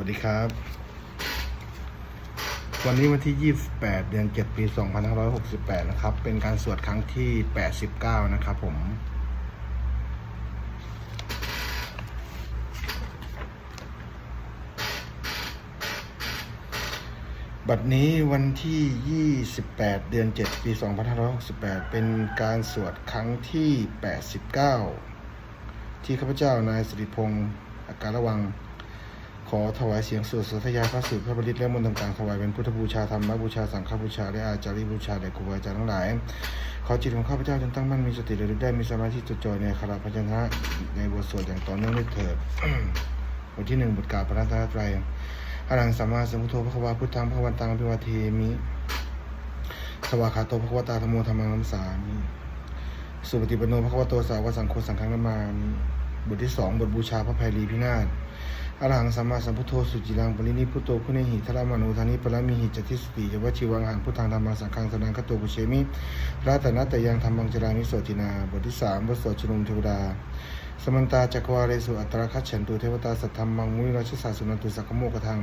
วัสดีครับ วันนี้วันที่ 28 เดือน 7 ปี 2568 นะครับ เป็นการสวดครั้งที่ 89 นะครับผม บัดนี้วันที่ 28 เดือน 7 ปี 2568 เป็นการสวดครั้งที่ 89 ที่ข้าพเจ้านายสิริพงศ์อาการระวัง ขอถวายเสียงสวดสาธยาพระสูตรพระบริตและมนต์ต่างๆถวายเป็นพุทธบูชาธรรมบูชาสังฆบูชาและอาจาริบูชาแด่ครูบาอาจารย์ทั้งหลาย ขอจิตของข้าพเจ้าจงตั้งมั่นมีสติระลึกได้มีสมาธิจดจ่อในคาราพยัญชนะในบทสวดอย่างต่อเนื่องด้วยเถิดบทที่หนึ่งบทกล่าวพระรัตนตรัยอรังสัมมาสัมพุทโธพระควาพุทธังพระวันตังอภิวาเทมิสวากขาโตพระควตาธโมธรรมังนัมสามิสุปฏิปโนพระควโตสาวกสังโฆสังฆังนามามิบทที่สองบทบูชาพระภัยรีพินาศ อรหังสัมมาสัมพุทโธสุจิรังปรินิพุโตคุเนหิทรมานุธานิปรมิหิจติสติจวัชิวังหังพุทธังธรรมังสังฆังสนังคโตปุเชมิรัตนัตยังธรรมังจรามิโสตินาบทที่สามบทสวดชนุมเทวดาสมันตาจักวาเรสุอัตราคัจฉันตุเทวตาสัทธรรมังมุนิราชสาสุนันตุสักโมกทัง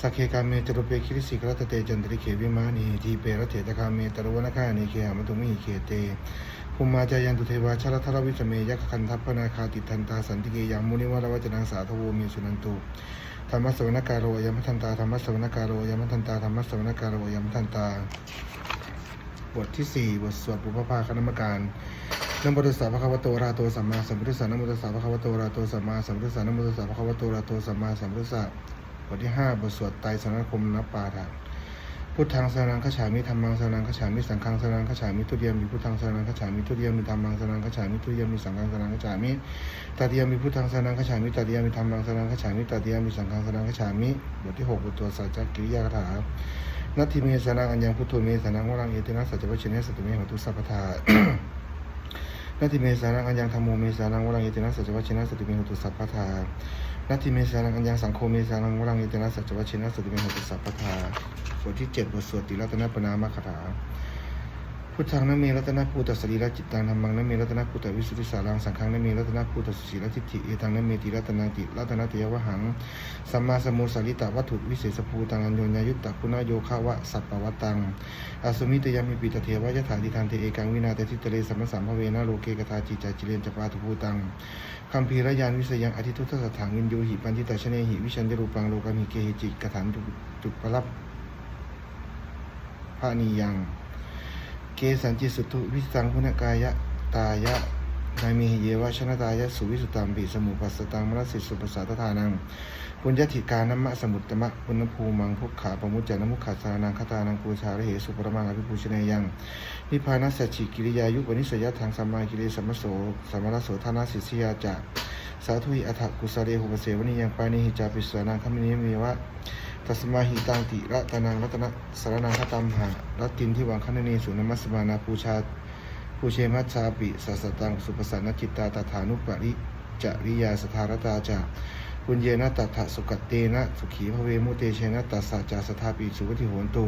สักเคกาเมจรุเปคิริสิกรัตเตจันตริเขวิมานีทีเปรเถตคาเมตรวนคานิเคหามตุมิหิเคเต ภูมิมาจายันตุเทวาชลทรวิสเมยักขคันทัพพนาคาติทันตาสันติเกยังมุนิวรวัจนังสาทโวเมสุนันตุธรรมสวนการโรยมทันตาธรรมสวนการโรยมทันตาธรรมสวนการโรยมทันตา บทที่สี่บทสวดปุพพาคณมการนโมตัสสะภะคะวะโตอะระหะโตสัมมาสัมพุทธัสสะนโมตัสสะภะคะวะโตอะระหะโตสัมมาสัมพุทธัสสะนโมตัสสะภะคะวะโตอะระหะโตสัมมาสัมพุทธัสสะบทที่ห้าบทสวดไตรสรณคมนปาฐะ พุทธังสรังขฉามิธรรมังสรังขฉามิสังฆังสรังขฉามิทุติยมมีพุทธังสรังขฉามิทุติยมมีธรรมังสรังขฉามิทุติยมมีสังฆังสรังขฉามิตติยมมีพุทธังสรังขฉามิตติยมมีธรรมังสรังขฉามิตติยมมีสังฆังสรังขฉามิบทที่หกบทตัวสัจจกิริยาคาถานัตถิเมสนังอัญญังพุทโธเมสนังวรังเอตินะสัจจวัชเชเนสัตตเมหตุสัพพทานัตถิเมสนังอัญญังธรรมโมเมสนังวรังเอตินะสัจจวัชเนะสตตเมหตุสัพพทานัตถิเมสนังอัญญังสังโฆเมสนังวรังเอตินะสัจจวัชเนะสตตเมหตุสัพพทา บทที่เจ็ดบทสวดติรัตนปนามคาถา พุทธังนเมรัตนภูตสรีระจิตตังธรรมังนเมรัตนภูตวิสุทธิสารังสังฆังนเมรัตนภูตสุสีระทิฏฐิเอตังนเมติรัตนังติรัตนติยวหังสัมมาสมุสาริตะวัตถุวิเศษภูตังอัญโยญายุตตะคุณโยคะวะสัพปวัตตังอาสมิตยามิปิตเทวายถาธิทานเทเอกังวินาเตทิตะเลสัมมสัมภเวนะโลเกกทาจิจาจิเลนจปาตุภูตังคัมภีรยานวิสยังอธิทุตสัทถังวินโยหิปันจิตาชเนหิวิชันจรูปังโลกามิเกหิจิกถันตุปรับ พานียัง เกสันจิสุตุวิสังพุนกายะตายะนามีเยวะชนะตายะสุวิสุตัมปิสมุปัสสตังมรสิสุปัสสัตทานังปุญญติการนัมมะสมุตตมะปุณภูมังพุกขาปมุจจานมุขขาสานังคตานังปูชาระเหสุปรมังอภิปูชเนยังนิพพานัสฉิกิริยายุปนิสยทางสัมมากิเลสัมมโสสัมมารโสธานาสิสยาจะสาธุหิอัฏฐกุสาเรหุปเสวนิยังปานิหิจาปิสวานังคมินิเมวะ ตัสมาหิตังติรัตนังรัตนะสารนังคตัมหะรัตตินที่วังคณนีสุนมัสมานาปูชาปูเชมัชชาปิสัสสตังสุปสันนจิตตาตถานุปริจริยาสธารตาจาปุญเยนะตัถะสุกัตเตนะสุขีพระเวมุเตเชนะตัสสะจาสธาปิสุวติโหนตุ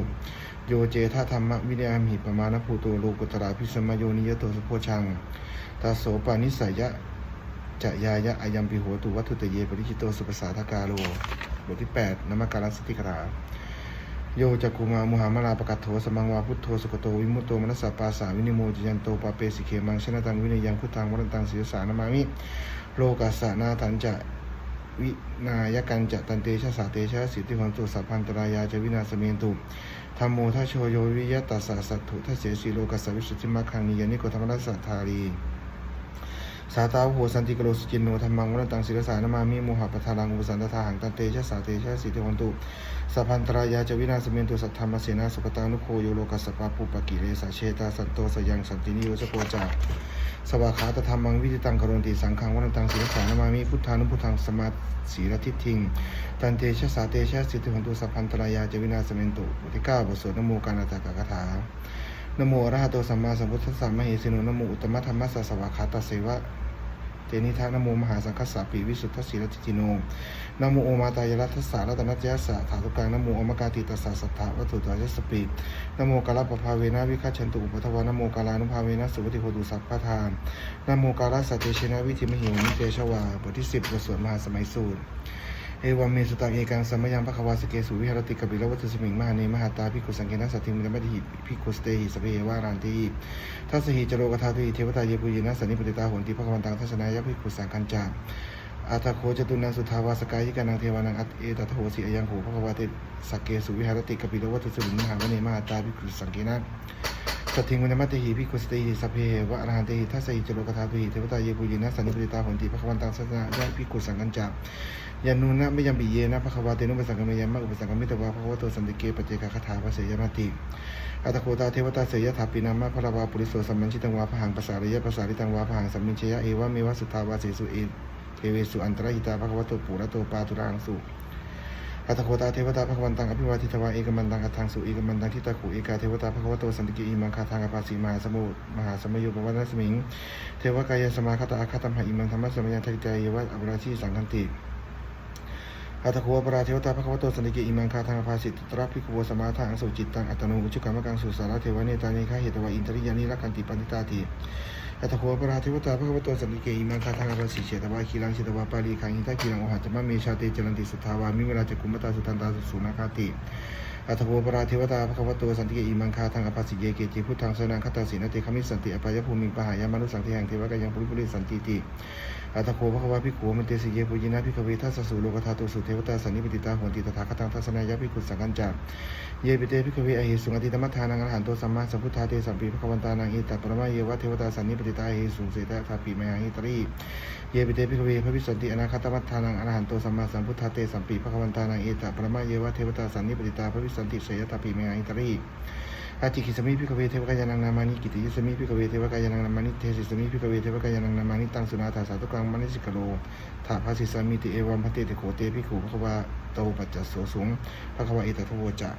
โยเจทาธรรมวิเดามหิปมาณภูโตโลกุตระพิสมโยนิยโตสุโพชังตาโสปานิสัยยะจะยายะอายัมปิโหตุวัตถุตเยปริชิโตสุปสาทกาโล บทที่ 8นมการสติกราโยจักกุมามุหามาลาปกัตโถสมังวาพุทโธสุกโตวิมุตโตมนัสสะปาสาวินิโมจิยันโตปาเปสิเคมังชนะตังวินยังพุทธังวรันตังศีรสานามามิโลกัสสะนาทันจะวินายกันจะตันเตชะสาเตชะสิทธิวันตุสัพพันตรายาจะวินาสเมนตุธรรมโมทัชโชโยวิยะตัสสะสัตถุทัสเสสีโลกัสสะวิสุทธิมัคคังนิยานิโกธรรมนัสสะทารี สาตาโหสันติกโลสุจินโนธรรมังวรตังศิรสานามามิโมหะปทารังอุสันตทาหังตันเตชะสาเตชะสิทธิวันตุสัพพันตรายาจวินาสเมนตุสัทธรรมเสนาสุปตานุโคโยโลกัสปะปุปกิเลสาเชตาสันโตสยังสันตินิโยสโกจาสวากขาตธรรมังวิจิตังคารนติสังฆังวรตังศิรสานามามิพุทธานุพุทธังสมาสีรทิฏฐิงตันเตชะสาเตชะสิทธิวันตุสัพพันตรายาจวินาสเมนตุบทที่เก้าบทสวดนโมการนาตากกถา นโมอะระหะโตสัมมาสัมพุทธัสสะมะเหสิโนนโมอุตตมะธรรมะสสวากขาตเสวะเตนิทะนโมมหาสังคสสะปีวิสุทธัสสีรติจิโนนโมโอมาตายรัตสสะรัตนัจยสสะถาตุกังนโมอมกาติตสสะสัทธาวัตถุตายสสปีนโมกาลปภาเวนะวิคัจฉันตุอุปทวานโมกาลานุภาเวนะสุปฏิโหตุสัพพะทานนโมกาลสัตเตชนะวิธิมหิวนิเตชวาบทที่สิบบทสวดมหาสมัยสูตร เอวาเมสุตังเอกังสัมมยังภควาสเกสุวิหรติกบิลวัตสมิงมหาเนมหาตาภิกุสังเกนะสัตถิมิรมติหิภิกุสเตหิสเปเหวารันติทัสหิจโรกธาตุหิเทวตาเยปุยินะสันนิปติตาหนติภควันตังทัศนายะภิกุสังคัญจาอาตาโคจตุนังสุทาวาสกายิกานังเทวานังอัตเอตโทสิอยังโหภควาเตสักเกสุวิหรติกบิลวัตสมิงมหาวเนมหาตาภิกุสังเกนะสัตถิงวันมัตติหิพิคุสติหิสัพเพวะอรหันติหิทัสสะหิจโลกธาตุหิเทวตาเยปุยินะสันนิปติตาหนติภควันตังสัสนะยะภิกุสังคัญจา ยานุนะไม่ยำปิเยนะภควาเตนุปสังกมยามะอุปสังกมิตวะภควโตสันติเกปเจกาคาถาภาเสยมาติอัตโคตาเทวตาเสยถาปินามะพระวาปุริโสสัมมัญชิตังวาพหังภาษาริยภาษาริตังวาพหังสัมมิเชยะเอวะเมวะสุทาวาเสสุเอเอเวสุอันตรหิตาภควโตปุระโตปาตุรังสุอัตโคตาเทวตาภควันตังอภิวาทิตวาเอกมันตังอัตังสุเอกมันตังทิตาขุเอกาเทวตาภควโตสันติกิอิมังคาทางอภาสีมหาสมุมหาสมยุปวัตนสมิง เทวกายสมาคตาอาคาตัมหะอิมังธรรมะสมัยทักใจยวะอภราชีสังคันติ อัตโควปราเทวตาภควโตสันติเกอิมังคาทางภาสิตตระภิกขวสมาทางสุจิตตังอัตโนอุชุกรรมกังสุสารเทวเนตานิฆาเหตวะอินทริยานิรักขันติปันติตาติอัตโควปราเทวตาภควโตสันติเกอิมังคาทางภาสิเฉตวะคีลังเฉตวะปาลีขังอินทาคีลังโอหัจจะมะเมชาเตจรันติสุทาวามิเวลาจะกุมตาสุตันตาสุสุนาคาติอัตโวปราเทวตาภควโตสันติเกอิมังคาทางอภัสสิเยเกจิพุทธังสนังคตาสีนติขมิสันติอภัยภูมิปหายามานุสังเทหังเทวกายังปุริปุริสันติติอัตถโคภควาภิขุมันเตสิเยปุญินาภิกเวทัสสสุโลกธาตุสุเทวตาสันนิปติตาโหนติตถาคตังทัศนายะภิขุสังกัญจาเยปิเตภิกเวอหิสุงอติตมัฏฐานังอรหันโตสัมมาสัมพุทธาเตสัมปีภควันตานังอิตตปรมาเยวะเทวตาสันนิปติตาอหิสุงเสตถาปีมหังอิตรีเยปิเตภิกเวพระวิสันติอนาคตมัฏฐานังอรหันโตสัมมาสัมพุทธาเตสัมปีภควันตานังอิตตปรมาเยวะเทวตาสันนิปติตาพระวิสันติเสยถาปีมหังอิตรี อาจิกิสมิพิกเวเทวกายานังนามานิกิติยสมิพิกเวเทวกายานังนามานิเทสิสมิพิกเวเทวกายานังนามานิตังสุนาถาสาตุกังมณิสิกโลถาภาสิสามิติเอวัมพเตติโคเตพิขุพระวาโตปัจจโสสุงพระวาเอตทโวจะ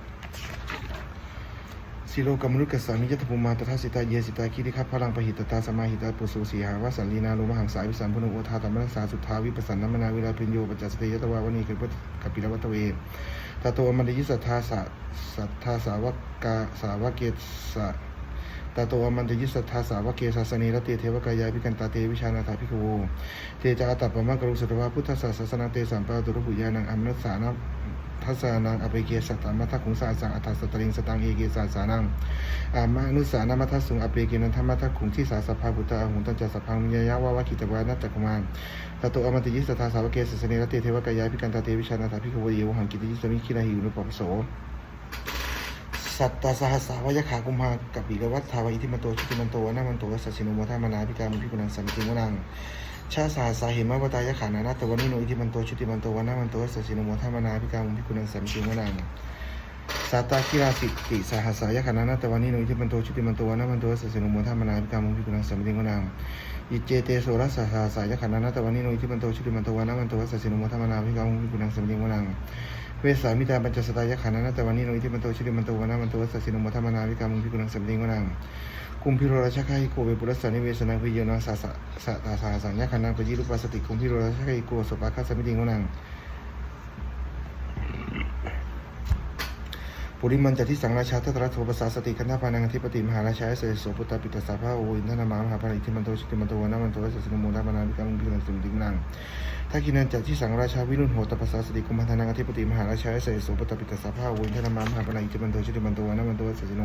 สิโลกมรุกสามิยตภูมาตถาสิตาเยสิตาคิริคัพพลังปหิตตาสมาหิตาปุสุสีหาวสันลีนาโลมหังสายวิสัมพุนโอทาตมนัสสาสุทธาวิปัสสันนมนาเวลาพิญโยปัจจสเตยตวาวณีกิปกปิรวัตเวตาโตอมันติยิสัทธาสสัทธาสาวกาสาวเกสะตาโตอมันติยิสัทธาสาวเกศาสนีรติเทวกายาพิกันตาเตวิชานาถาภิกขโวเตจาตัปปะมะกรุสุตวะพุทธศาสนาเตสัมปะตุรุปุยานังอมนัสสานั ทัสานังอเปเกสัตตมัทธคุงสาสังอัตถสตริงสตังเอเกสาสานังอามานุสานามัทธสุงอเปเกนันธรรมัทธคุงที่สาสภาพุทธาหุนตัญจสพังวิญญาวาวะกิตวานัตตะกุมารตโตอมติยิสทธาสาวกเกสสเนรติเทวกายาพิกันตาเตวิชานาถาภิกขวเยวหังกิติยิสมิคินาหิวนุปปโสสัตตาสหัสสาวยขากุมภากับปีกวัฏทาวอิทิมันโตชุติมันโตนามันโตวัสสิโนโมทามานาพิการมุพิกุนังสัมติมุนัง ชาสหัสาเหมวตายขานานาตะวันนิโนอิทิมันโตชุติมันโตวนามันโตวัสสินโมทามนาพิกามุพิกุนังสัมติมุนังสัตาคิราสิติสหัสสายขานานาตะวันนิโนอิทิมันโตชุติมันโตวนามันโตวัสสินโมทามนาพิกามุพิกุนังสัมติมุนังอิเจเตโสรัสสะสายขานานาตะวันนิโนอิทิมันโตชุติมันโตวนามันโตวัสสินโมทามนาพิกามุพิกุนังสัมติมุนังเวสามิตาปัญจสตายขันธ์นะต่วันนี้โนอิทิมันโตชิริมันโตวนามันโตวัสสินโมธรรมนาวิกามุพิกุลังสัมติงวนัง คุมพิโรราชคาหิโกเวปุรสานิเวสนาพิโยนาสาสะสะตาสาสัญญาขันธ์ปจิรุปัสสติคุมพิโรราชคาหิโกสุปาคาสมิติงวนังปุริมันจะที่สังราชาทัตระโทปสาสติคันธปานังอธิปติมหาราชาเสยโสปุตตาปิตสาภาโออินทนามามหาภริทิมันโตชิติมันโตวนามันโตวัสสินโมธรรมนาวิกามุพิลังสัมติงนังถ้ากินันจากที่สังราชาวิรุณโหตปัสสาสติกุมพันธนังอธิปติมหาราชาเสยโสปุตปิตสาภาวุญธนทนามามหาปนัยจิมันโตชิติมันโตวนามันโตสัสสิโน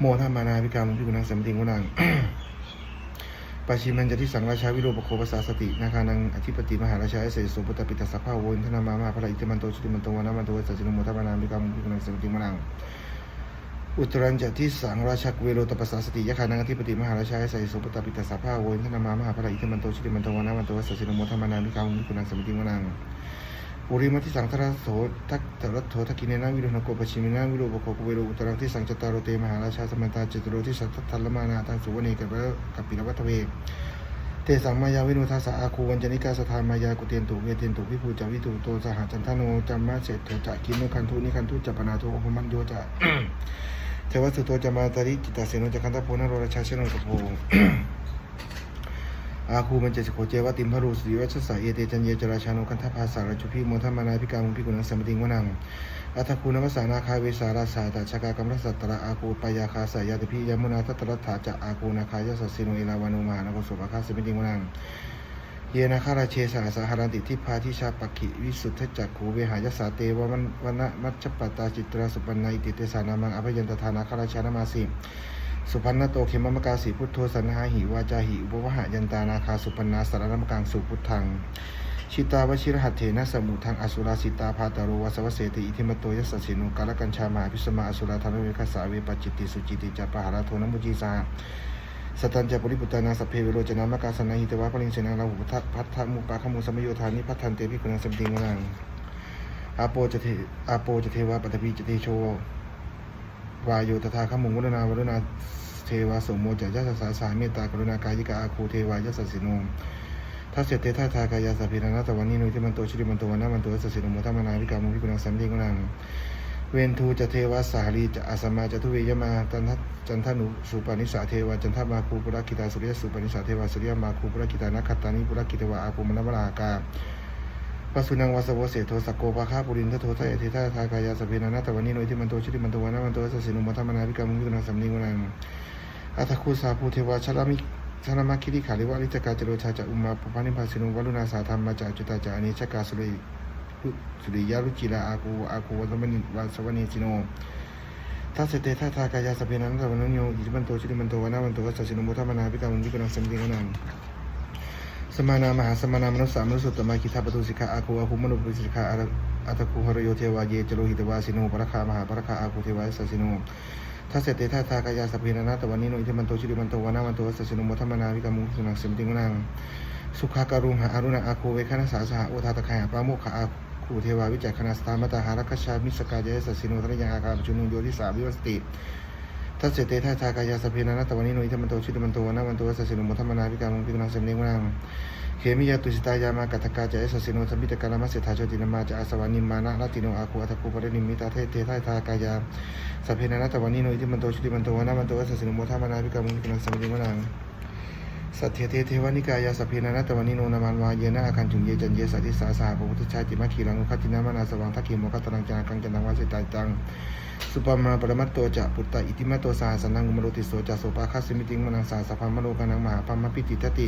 โมธามานาวิกามุพิกุนังสัมติงวนังปาชิมันจะที่สังราชาวิโรปโคปัสสาสตินาคานังอธิปติมหาราชาเสยโสปตปิตสาภาวุญธนามามหาปนัยจิมันโตชิติมันโตวานามันโตสัสสิโนโมธามานาวิกามุพิกุนังสัมติงวนังอุตรันจะที่สังราชกเวโรตปัสสาสติยะขานังอธิปติมหาราชาใส่สุปตปิตาสาภาโวยธนามามหาพระอิทธิมันโตชิติมันโตวานามันโตวัสสินโมธรรมานามิกามุกุนังสมิติงวนัง ปุริมัติสังทารโสทักตรัตโททักกินเนนาวิโรหนโกปชิมินาวิโรปโคกเวโรอุตรังที่สังจตารโรเตมหาราชาสมันตาจิตโรที่สัทธัลลมานาตังสุวเนกับกับปิรวัตเวเตสังมายาวินุทัสสะอาคูวันจนิกาสถานมายากุเตียนตุเวเตียนตุวิภูจาวิตุโตสหจันทโนจัมมาเศรษโทจะกินโนคันทุนิคันทุจัปนาโทโอภมันโยจะเทวสุโตจะมาตาริจิตาเสโนจะคันตะโพนโรราชาเชโนตโพ อาคูมันเจสโคเจวะติมพรูสีวัชสะเอเตจันเยจราชานุคันทภาสาราชุพีมทัมมานาพิกามุพิกุนังสมติงวนังอัตคูนวสานาคาเวสาราสาตาชกากรรมสัตตระอาคูปยาคาสายาติพิยมุนาทัตรัฐาจะอาคูนาคายสัสสิโนเอลาวานุมานะโกสุปะคาสมิติงวนังเยนะคาราเชสาสาหารันติทิพาทิชาปกิวิสุทธจักขูเวหายสาเตววันวันมัชปตตาจิตราสุปันนาอิติเตสานามังอภยันตทานาคาราชานามาสิ สุพันนโตเขมมกาสีพุทโธสันหาหิวาจาหิอุปวหะยันตานาคาสุปันนาสารนมกังสุพุทธัง ชิตาวชิรหัตเถนะสมุทังอสุราสิตาพาตาโรวาสวเสติอิทิมโตยัสสสินุกาลกัญชามาพิสมาอสุราธรรมเวคสาเวปจิติสุจิติจาปหาราโทนมุจีสาสตันจะปริปุตตานาสพเพเวโรจนามกาสนาหิตวะปริงเสนาลาหุพัทพัทธมุปาขมุสมโยธานิพัทธันเตพิกุณังสัมติงวังอาโปจะเทอาโปจะเทวะปัตตพีจะเทโช วายโยตถาขมุงวรนาวรนาเทวาสมโมจะยัสสาสาเมตตากรุณากายิกาอาคูเทวายัสสสิโนถ้าเสร็จเตทาทากายาสพพินานาตวันนี้นุที่มันโตชิริมันโตวันนามันโตสัสสิโนโมทัมนาวิกามุวิกุณังสัมติกุณังเวนทูจะเทวสาลีจะอาสมาจะทุเวยมาจันทจันทนุสุปานิสาเทวาจันทมาคูปุระกิตาสุริยสุปานิสาเทวาสุริยมาคูปุระกิตานักขัตานิปุระกิตวาอาภูมนมลากา ปสุนังวาสวเสโทสกโกภาคาปุรินทโททะเอเทธาทากายาสพพินานาตวันนี้นุที่มันโตชิริมันโตวันามันโตสัสสินโมทัมนาวิกามุวิกุณังสัมติกุณังอัตคูสาภูเทวาชลามิธนมาคิริขาลิวาลิจกาจโรชาจะอุมาปปานิพาสินุวัลุนาสาธรรมมาจาจุตาจาอเนชกาสุริสุริยารุจิลาอากูอากูวัสมนิวาสวนีสิโนทัสเสตทัทากายาสเปนันตะวันโยอิจิมันโตชิริมันโตวานามันโตวัสสินุมุทามนาพิกามุนิกนังสัมติกนัง สมานามหาสมานามนุสสามนุสุตตมาคิทาปตุสิกาอากูอาภูมนุปุสิกาอัตคูหรโยเทวาเยจโลหิตวาสิโนปรคามหาปรคาอาคูเทวาสสิโนถ้าเสตท่าทากายาสพพินานาตวันนี้โนอิทมันโตชิริมันโตวานามันโตสัสสินุโมทัมนาวิกามุสุนังเสมติงวนังสุขาการุงหาอารุณาอาโคเวคณสาสหโอทาตะไคหาปาโมขะอาคูเทวาวิจัยคณาสตามตาหารักชามิสกาเจสัสสินุทรยังอาคาปจุนุโยทิสาวิวสติ ถ้าเสเตท่าทากายาสพพินานาตวันนี้โนอิทิมันโตชิริมันโตนามันโตสัสสินุมทัมนาวิการมุสุนังเสมติงวนังเขมิยาตุสิตายามากัตกาจะเอสสิโนสัมพิตกาลมัสเสธาโชตินามาจะอาสวานิมานะลาติโนอาคูอัตคูปรินิมิตาเทเททาทากายาสเพนานาตวันนี้โนอิทิมันโตชิตมันโตนามันโตวัสสินุมทามนาภิการมุนิกนังสมิติมนังสัทเทเทเทวานิกายาสัพเพนานาตวันนี้โนนามันวาเยนะอาคันจุงเยจันเยสัติสาสาพระพุทธชาติมัคคีรังุคัตินามานาสวังทักขิโมกัตตังจากังจันตังวาสิตาจัง สุปมาปรมัตโตจะปุตตะอิติมัตโตสาสนังกุมโรติโสจะโสปาคัสมิติงมนังสาสะพัมโนกันังมหาปัมมปิติทติ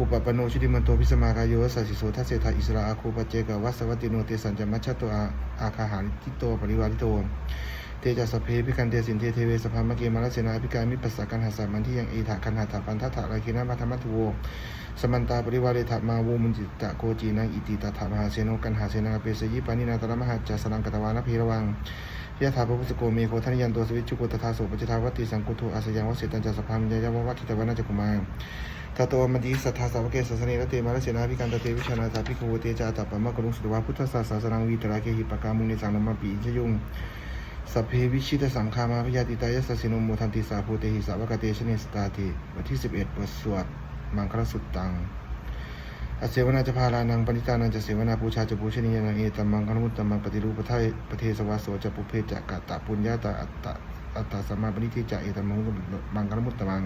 อุปปโนชุติมันโตพิสมากายโยสัสสิโสทัสเสธาอิสราอาคูปเจกวัสวัติโนเตสัญจมัชชโตอาอาคาหาริติโตปริวาริโตเตจัสสพเพพิกันเตสินเทเทเวสภามเกมาลเสนาพิการมิปัสสะกันหัสามันที่ยังเอถาคันหัตถปันทัตถะรคินามาธรรมัตโวสมันตาปริวาเรถามาโวมุนจิตตะโกจีนังอิติตถามหาเสนกันหาเสนาเปสยิปานินาตระมหาจัสนังกตวานะพีระวัง ยะถาพระพุทธโกเมโคทันยันตัวสวิจุโกตถาโสปจิทาวัติสังกุโทอาสยังวสิตันจัสภามยายาววัตถิตวนาจักุมารตาโตมดีสัทธาสาวกเกสัสเนรเตมาลเสนาพิการตเตวิชานาตาพิโคเตจาตปมะกรุงสุตวาพุทธศาสนาวีตราเคหิปกามุนิสังนมาปีจยุงสัพเพวิชิตสังคามาพยาติตายสสินุโมทันติสาภูเตหิสาวกเตชเนสตาติวันที่11บทสวดมังคลสุตตัง อเสวนาจะพาลานังปณิตานังจะเสวนาปูชาจะปูชนียนังเอตัมมังคณมุตตัมมังปฏิรูปไทยประเทศวาโสจะปุเพจะกะตะปุญญาตาอัตตะอัตตาสัมมาปณิทิจะเอตัมมังมังคณมุตตัมมัง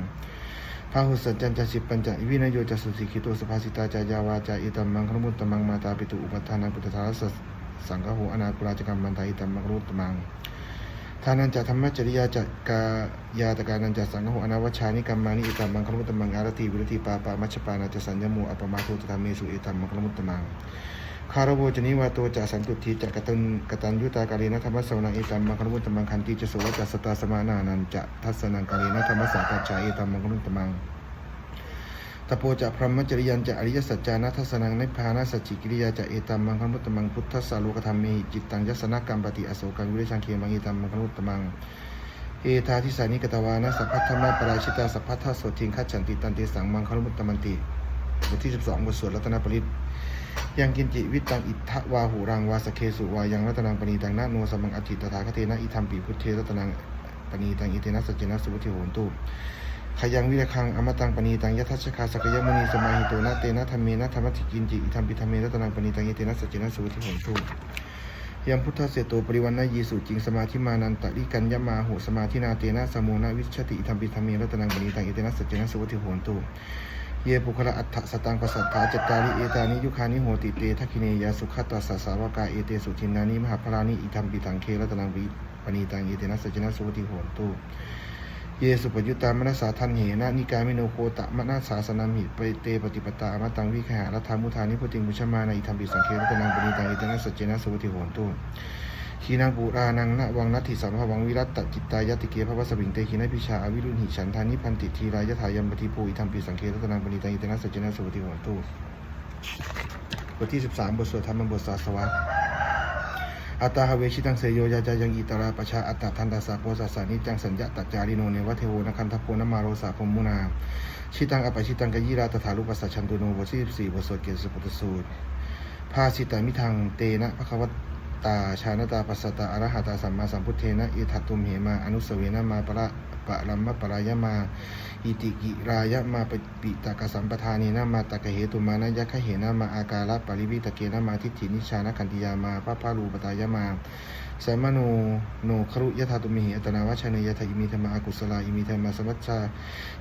พาหุสัจจันจะสิปัญจวินโยจะสุสิกิโตสภาสิตาจายาวาจาเอตัมมังคณมุตตัมมังมาตาปิตุอุปัฏฐานังพุทธทาสสังฆโหอนาคุราจกรรมมันตาเอตัมมังคณมุตตัมมัง ทานันจะธรรมจริยาจะกายาตการนันจะสังฆโหอนาวัชานิกรรมานิอิตามังคลมุตตมังอารติวิรติปาปามัชปานาจะสัญญโมอัปมาโทตธรรมเมสุอิตามังคลมุตตมังคารโวจนิวาโตจะสันตุทีจะกตันกตัญยุตากาลีนะธรรมสวนาอิตามังคลมุตตมังคันติจะโสวจัสตาสมานานันจะทัศนังกาลีนะธรรมสังกัจาเอตัมมังคลมุตตมัง ตโปจะพรหมจริยันจะอริยสัจจานัทสนังนิพพานาสัจจิกิริยาจะเอตัมมังคมุตตมังพุทธสาโลกธรรมเมจิตตังยัสนกรรมปฏิอโศกังวิริชังเคมังเอตัมมังคมุตตมังเอทาทิสานิกตวานะสัพพัทธมะปราชิตาสัพพัทธโสทิงคัจฉันติตันติสังมังคมุตตมันติบทที่ 12บทสวดรัตนปริตยังกินจิวิตังอิทธวาหูรังวาสเคสุวายังรัตนังปณีตังนาโนสมังอจิตตถาคเตนะอิทัมปีพุทเทรัตนังปณีตังอิเทนะสัจเจนะสุวัติโหนตุ ขยังวิรคังอมตังปณีตังยทัชคาสกยมุนีสมาหิโตนะเตนะธรรมเมนะธรรมติกินจิอิธรรมปิธรรมเมรัตนังปณีตังยเตนะสัจเจนะสุวิธิโหนตุยมพุทธเสโตปริวันนายีสุจิงสมาธิมานันตะริกันยมาโหสมาธินาเตนะสมุนาวิชติอิธรรมปิธรรมเมรัตนังปณีตังยเตนะสัจเจนะสุวิธิโหนตุเยปุคละอัฏฐสตังปัสัทธาจัตตาริเอตานิยุคานิโหติเตทักขิเนยาสุขตัสสะสาวกาเอเตสุทินานิมหาพรานิอิธรรมปิตังเครัตนังวิปณีตังยเตนะสัจเจนะสุวิธิหนตุ เยสุปยุตตามนัสสาทันเหนะนิกายมิโนโคตะมนัสสาสนามิไปเตปฏิปตาอมตังวิคหารัฐามุทานิพุติมุชมาในอิธรรมปิสังเครัตนังปณิตังอิตนะสัจเจนะสุติโหนตุขีนังปุรานังนะวังนัตถิสัมภวังวิรัตตจิตตายติเกภวสวิงเตขีนพิชาอวิรุณหิฉันทานิพันติทีรายถายัมปฏิภูอิธรรมปิสังเครัตนังปณิตังอิตนะสัจเจนะสุติโหนตุบทที่ 13 บทสวดธรรมบทสาสวะ อัตตาหเวชิตังเสยโยยาจายังอิตราปชาอัตตาทันตาสาโพสาสานิจังสัญญาตัจจาริโนเนวะเทโวนะคันทโพนมาโรสาพมุนาชิตังอปชิตังกยิราตถาลุปัสสะชันตุโนบทที่สี่บทสวดเกศสุปตสูตรภาสิตามิทังเตนะพระควตาชาณตาปัสสตาอรหัตาสัมมาสัมพุทเทนะอิทัตตุมเหมาอนุสเวนะมาปะระ ปะรัมมะปรายมา อิติกิรายะมาปปิตากสัมปทานีนามาตากะเหตุมานะยะคะเหนะมาอาการะปริวิตะเกนะมาทิฏฐินิชานะคันติยามาพระพารูปตายะมาสมโนโนครุยะธาตุมิหิอัตนาวัชเนยะทะอิมิธรรมาอากุศลาอิมิธรรมาสมัชชา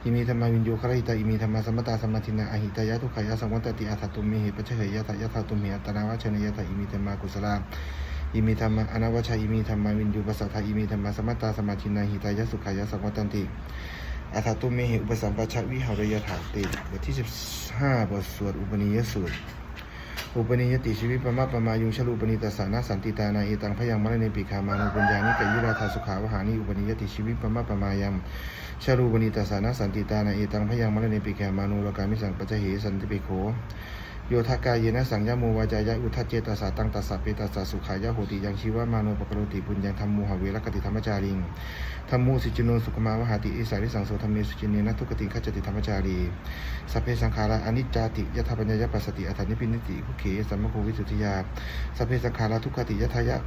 อิมิธรรมาวินโยครหิตาอิมิธรรมาสมตตาสมมาทินาอหิตายะทุขายะสังวัตติอัตตุมิหิปัจเฉยยะทะยะธาตุมิอัตนาวัชเนยะทะอิมิธรรมากุศลา อิมิธรรมะอนาวชาอิมิธรรมาวินยูปัสสะทาอิมิธรรมะสมัตตาสมาธินาหิตายะสุขายะสังวัตันติอัฏฐตุเมหิอุปสัมปชะวิหารยถาติบทที่สิบห้าบทสวดอุปนิยสูตรอุปนิยติชีวิตปะมะปะมายุงชลูปนิตสานะสันติตานาเอตังพยังมะเนปิขามานุปัญญานิกายุราธาสุขาวหานิอุปนิยติชีวิตปะมะปะมายังชลูปนิตสานะสันติตานาเอตังพยังมะเนปิขามานุรกามิสังปัจจเหสันติปิโข โยธากายเยนะสังยโมวาจายะอุทัจเจตสาตังตัสสะเปตัสสะสุขายะโหติยังชีวะมาโนปกโรติปุญญังธรรมูหเวรกติธรรมจาริงธรรมูสิจิโนสุขมาวหาติอิสาริสังโสธรรมเมสุจิเนนะทุกติขัจติธรรมจารีสัพเพสังขาราอนิจจาติยถาปัญญาปัสสติอัฏฐนิพินิติคุเขสัมมโควิสุทธิยาสัพเพสังขาราทุกขติยถายะ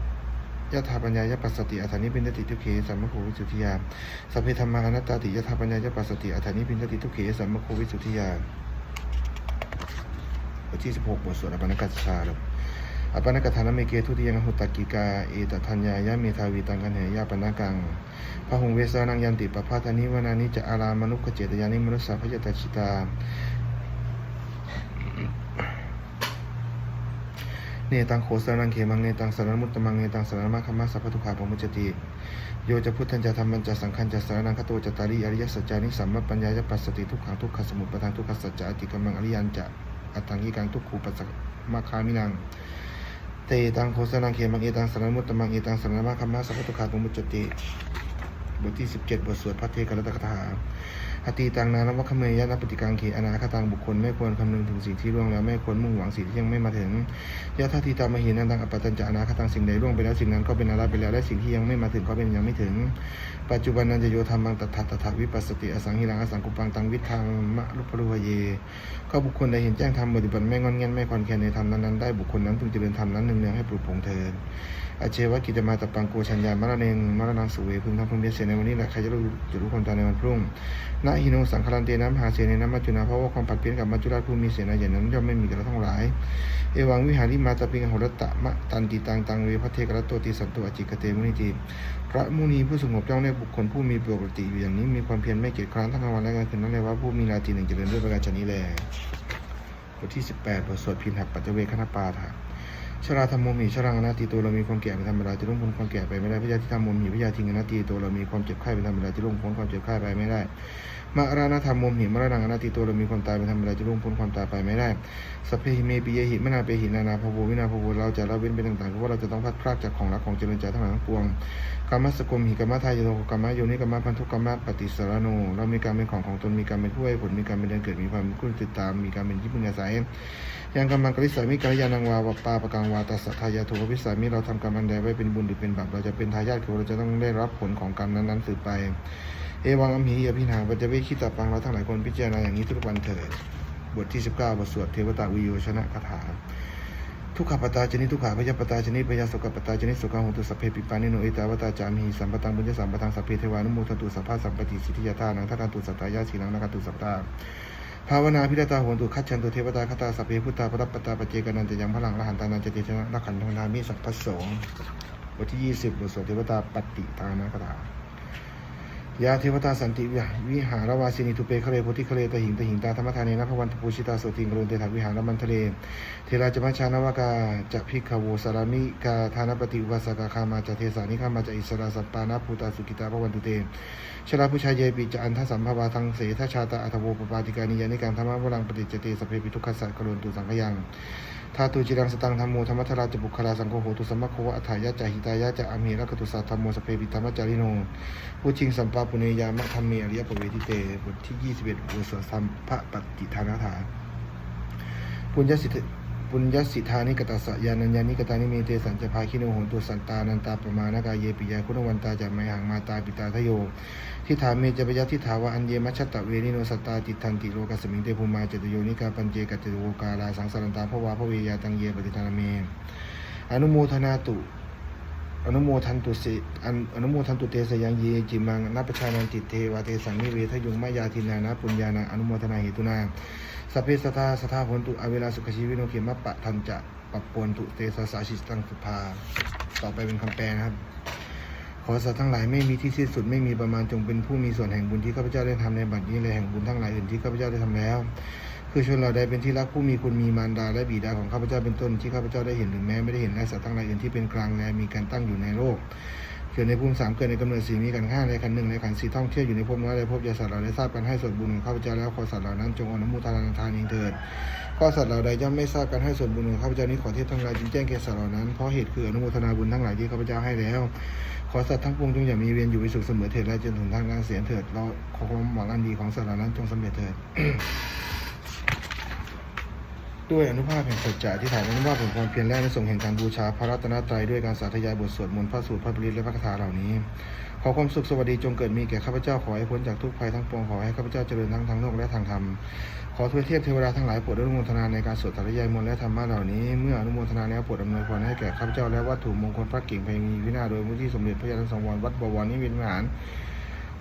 ยถาปัญญายปัสสติอัฏฐานิพินติทุเขสัมมโควิสุทธิยาสัพเพธรรมานัตตาติยถาปัญญายปัสสติอัฏฐานิพินติทุเขสัมมโควิสุทธิยา บทที่ 16 บทสวดอปนกัสชาลอปนกทานเมเกทุติยังหุตกิกาเอตทัญญายะเมทาวีตังกันเหยาปนากังพระหงเวสานังยันติปภาตานิวนานิจะอารามนุขเจตยานิมนุสสาพยตชิตาเนตังโคสรังเขมังเนตังสารมุตตมังเนตังสารมาคมาสัพพทุขาปมุจติโยจะพุทธันจะธรรมันจะสังขันจะสารนังคโตจะตาริอริยสัจจานิสัมมปัญญายปัสสติทุกขังทุกขสมุปปทานทุกขสัจจะอติกรรมังอริยันจะ อัตถังกิกังทุกขูปัสสะมาคามินัง เตตังโคสนังเขมังเอตังสารมุตตมังเอตังสารมาคัมมาสัพพตุขาปมุจจติ บทที่ 17 บทสวดพระเทกรัตคาถาอตีตังนานวัคเมยะนปฏิกังเขอนาคตังบุคคลไม่ควรคำนึงถึงสิ่งที่ล่วงแล้วไม่ควรมุ่งหวังสิ่งที่ยังไม่มาถึงยะทัทีตามหินันตังอปตัญจะอนาคตังสิ่งใดล่วงไปแล้วสิ่งนั้นก็เป็นอาราไปแล้วและสิ่งที่ยังไม่มาถึงก็เป็นยังไม่ถึง ปัจจุบันนันจะโยธรรมังตถาตถาวิปัสสติอสังหิรังอสังกุปังตังวิทางมะลุพรุเย ก็บุคคลใดเห็นแจ้งธรรมปฏิบัติไม่งอนแงนไม่คอนแคนในธรรมนั้นๆได้บุคคลนั้นพึงเจริญธรรมนั้นเนืองให้ปลุกผงเทิน อาเชวะกิจมาตปังโกชัญญามรณเนงมรณังสุเวพึงทำพึงเบียเสียในวันนี้แหละใครจะรู้จะรู้ความตายในวันพรุ่งนาหิโนสังคารันเตนะมหาเสนนะมัจจุนาเพราะว่าความผัดเปลี่ยนกับมัจจุราชผู้มีเสนาอย่างนั้นย่อมไม่มีกับเราทั้งหลาย เอวังวิหาริมาตปิงหรตะมะตันติตังตังเวพระเทกรตโตติสันโตอจิกเตมุนิติพระมุนีผู้สงบเจ้าในบุคคลผู้มีปกติอยู่อย่างนี้มีความเพียรไม่เกียจคร้านทั้งกลางวันและกลางคืนนั่นเลยว่าผู้มีราตรีหนึ่งเจริญด้วยประการชนี้แลบทที่ 18บทสวดพินหักปัจเจเวคณปาถา ชราธรรมโมหิชรังอนาตีตัวเรามีความแก่เป็นธรรมดาจะล่วงพ้นความแก่ไปไม่ได้พยาธิธรรมโมหิพยาธิงอนาตีตัวเรามีความเจ็บไข้เป็นธรรมดาจะล่วงพ้นความเจ็บไข้ไปไม่ได้มาราณธรรมโมหิมรณังอนาตีตัวเรามีความตายเป็นธรรมดาจะล่วงพ้นความตายไปไม่ได้สัพเพหิเมปิยหิมนาเปหินานาภโววินาภโวเราจะละเว้นไปต่างๆเพราะว่าเราจะต้องพัดพรากจากของรักของเจริญใจทั้งหลายทั้งปวงกรรมสกุมหิกรรมทายโยกรรมโยนิกรรมพันธุกรรมปฏิสารโนเรามีการเป็นของของตนมีการเป็นผู้ให้ผลมีการเป็นเดินเกิดมีความเป็นติดตามมีการเป็นที่พึงอาศัย ยังกำลังกริสามิกัลยาณังวาวปาปะกังวาตัสทายาโทวิสามิเราทำกรรมอันใดไว้เป็นบุญหรือเป็นบาปเราจะเป็นทายาทคือเราจะต้องได้รับผลของกรรมนั้นๆสืบไป เอวังอัมหิยพินาปัจเจเวคิตาปังเราทั้งหลายคนพิจารณาอย่างนี้ทุกวันเถิดบทที่ 19 บทสวดเทวตาวิโยชนะคาถาทุกขปตาจนิทุกขาพยาปตาจนิพยาสกปตาจนิสุขังหุตุสัพเพปิปานิโนเอตาวตาจามีสัมปตังบุญญสัมปตังสัพเพเทวานุโมทตุสัพพะสัมปติสิทธิยาทานังทักันตุสัตตายาสีนังนักตุสัพตา ภาวนาพิรตาโหนตุคัจฉันตุเทวตาคตาสัพเพพุทธาปรัปตาปเจกานันจะยังพลังละหันตานันจติชนะละขันธนามิสัพพสงบทที่ 20บทสวดเทวตาปฏิทานาคาถา ยาเทวตาสันติวิหารวิหารวาสินีทุเปคะเลโพธิคะเลตหิงตหิงตาธรรมทานีนภวันตปูชิตาโสติงกรุณเตถาวิหารมันทะเลเทราจมัชชานวากาจะพิกขโวสารามิกาธานปฏิอุบาสกาคามาจะเทสานิคามาจะอิสราสัปปานาภูตาสุกิตาพวันตุเตชลาพุชายเยปิจะอันทสัมภวาทังเสทชาตาอัตโวปปาติกานิยานิการธรรมะวรังปฏิจเตสเพปิทุกขสัตกรุณตุสังขยัง ทาตูจิรังสตังธรรมโมธรรมทราจบุคลาสังโฆโหตุสมะโควะอัฏฐายะจาหิตายะจะอเมระกตุสัทธรรมโมสเพปิธรรมจาริโนผู้ชิงสัมปาปุเนยามะธรรมเมอริยปเวทิเตบทที่ 21อุสสัมภะปฏิทานาถาปุญญสิทธิ ปุญญสิทธานิกตัสสะยานัญญานิกตานิเมเตสัญจภาคิโนโหนตุสันตานันตาปมานากาเยปิยาคุณวันตาจะไมหังมาตาปิตาทโยทิฏฐาเมจะปยัตทิฏฐาวะอันเยมัชชตตะเวนิโนสตาจิตทันติโลกัสมิงเตภูมาจตโยนิกาปัญเจกัจจโวกาลาสังสารันตาภวาภเวยาตังเยปฏิทานเม อนุโมทนาตุอนุโมทันตุสอันอนุโมทันตุเตสยังเยจิมังนัปชานันติเทวาเตสังนิเวทยุงมายาทินานะปุญญานังอนุโมทนาเหตุนา สัพเพสทธาสทธาผลตุอเวลาสุขชีวิโนเขมะปะทันจะปะปวนตุเตสสาชิตังสุภา ต่อไปเป็นคำแปลนะครับ ขอสัตว์ทั้งหลายไม่มีที่สิ้นสุดไม่มีประมาณจงเป็นผู้มีส่วนแห่งบุญที่ข้าพเจ้าได้ทำในบัดนี้และแห่งบุญทั้งหลายอื่นที่ข้าพเจ้าได้ทำแล้ว คือชนเราใดเป็นที่รักผู้มีคุณมีมารดาและบิดาของข้าพเจ้าเป็นต้นที่ข้าพเจ้าได้เห็นหรือแม้ไม่ได้เห็นและสัตว์ทั้งหลายอื่นที่เป็นกลางและมีการตั้งอยู่ในโลก เกิดในภูมิสามเกิดในกำเนิดสี่มีกันห้าในขันหนึ่งในขันสี่ท่องเที่ยวอยู่ในภพน้อยในภพยาสัตว์เราได้ทราบกันให้ส่วนบุญของข้าพเจ้าแล้วขอสัตว์เหล่านั้นจงอนุโมทนาทานเองเถิดข้อสัตว์เหล่าใดย่อมไม่ทราบกันให้ส่วนบุญของข้าพเจ้านี้ขอเทพทั้งหลายจึงแจ้งแก่สัตว์เหล่านั้นเพราะเหตุคืออนุโมทนาบุญทั้งหลายที่ข้าพเจ้าให้แล้ว ขอสัตว์ทั้งปวงจงอย่ามีเวียนอยู่ในสุขเสมอเถิดและจนถึงทางการเสียเถิดเราขอความหวังอันดีของสัตว์เหล่านั้นจงสำเร็จเถิด ด้วยอนุภาพแห่งสัจจะที่ถ่ายอนุภาพแห่งความเพียรและในส่งแห่งการบูชาพระรัตนตรัยด้วยการสาธยายบทสวดมนต์พระสูตรพระปริตและพระคาถาเหล่านี้ ขอความสุขสวัสดีจงเกิดมีแก่ข้าพเจ้าขอให้พ้นจากทุกภัยทั้งปวงขอให้ข้าพเจ้าเจริญทั้งทางโลกและทางธรรมขอทวยเทพเทวดาทั้งหลายโปรดอนุโมทนาในการสวดสาธยายมนต์และธรรมะเหล่านี้เมื่ออนุโมทนาแล้วโปรดอำนวยพรให้แก่ข้าพเจ้าและวัตถุมงคลพระกิ่งเพลงมีวินาโดยมุที่สมเด็จพระยาณสังวรวัดบวรนิเวศวิหาร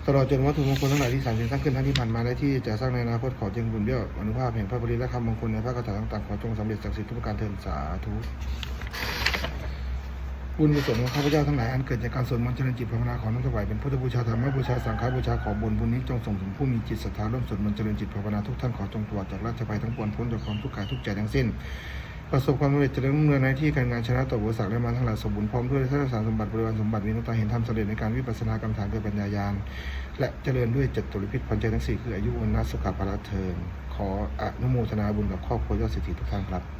ตลอดจนวัตถุมงคลทั้งหลายที่สามสิบสร้างขึ้นทั้งที่ผ่านมาและที่จะสร้างในอนาคตขอจึงบุญเบี้ยวอนุภาพแห่งพระบริและคำมงคลในพระคาถาต่างๆขอจงสำเร็จศักดิ์สิทธิ์ทุกประการเทินสาธุบุญกุศลของข้าพเจ้าทั้งหลายอันเกิดจากการสวดมนต์เจริญจิตภาวนาขอน้อมถวายเป็นพุทธบูชาธรรมบูชาสังฆบูชาขอบุญบุญนี้จงส่งถึงผู้มีจิตศรัทธาร่วมสวดมนต์เจริญจิตภาวนาทุกท่านขอจงปลอดจากราชภัยทั้งปวงพ้นจากความทุกข์กายทุกข์ใจทั้งสิ้น ประสบความสำเร็จเจริญรุ่งเรืองในที่การงานชนะต่ออุปสรรคและมาทั้งหลายสมบูรณ์พร้อมด้วยทรัพย์สารสมบัติบริวารสมบัติมีนุตาเห็นธรรมสำเร็จในการวิปัสสนากรรมฐานเกิดปัญญายาณและเจริญด้วยเจตุรพิษพันใจทั้งสี่คืออายุวันนะสุขภาระเทินขออนุโมทนาบุญกับครอบครัวยอดสิทธิทุกท่านครับ